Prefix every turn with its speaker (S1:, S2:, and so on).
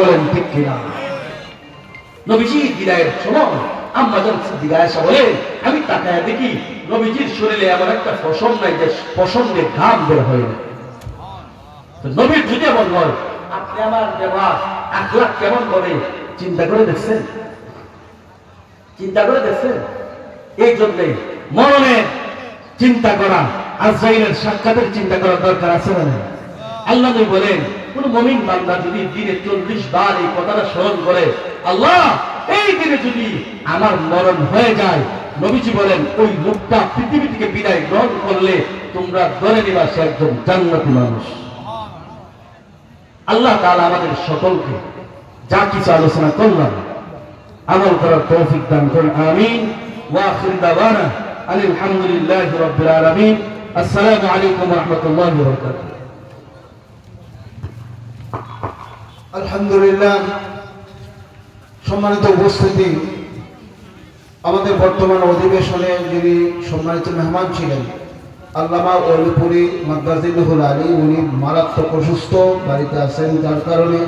S1: বলেন ঠিক কিনা? নবীজি সময়, আম্মা সিদ্দিকা আয়েশা আমি তাকায় দেখি নবীজির শরীরে একটা নাই যে ঘাম বের হয় না। নবীর যদি এমন হয়, আপনি আমার আখলাখ কেমন করে চিন্তা করে দেখছেন? চিন্তা করে দেখছেন? এই জন্যে মরণের চিন্তা করা, আজরাইলের সাক্ষাতের চিন্তা করার দরকার আছে না? আল্লাহ বলেন, কোন মমিন বান্দা যদি দিনে চল্লিশ বার এই কথাটা স্মরণ করে, আল্লাহ, এই দিনে যদি আমার মরণ হয়ে যায়, নবীজি বলেন, ওই লোকটা পৃথিবী থেকে বিদায় গ্রহণ করলে তোমরা ধরে নিবা সে একজন জান্নাতি মানুষ। আল্লাহ তাআলা আমাদের সকলকে যা কিছু আলোচনা করলাম, আমল করার তৌফিক দান করুন, আমিন। ওয়া আখির দাওয়ানা আলহামদুলিল্লাহি আসসালামু আলাইকুম রাহমাতুল্লাহি বারাকাতুহু।
S2: আলহামদুলিল্লাহ, সম্মানিত উপস্থিতি। আমাদের বর্তমান অধিবেশনে যিনি সম্মানিত মেহমান ছিলেন, আল্লামা অলিপুরি মাদ্রাজিদুল আলী, উনি মারাত্মক অসুস্থ, বাড়িতে আছেন যার কারণে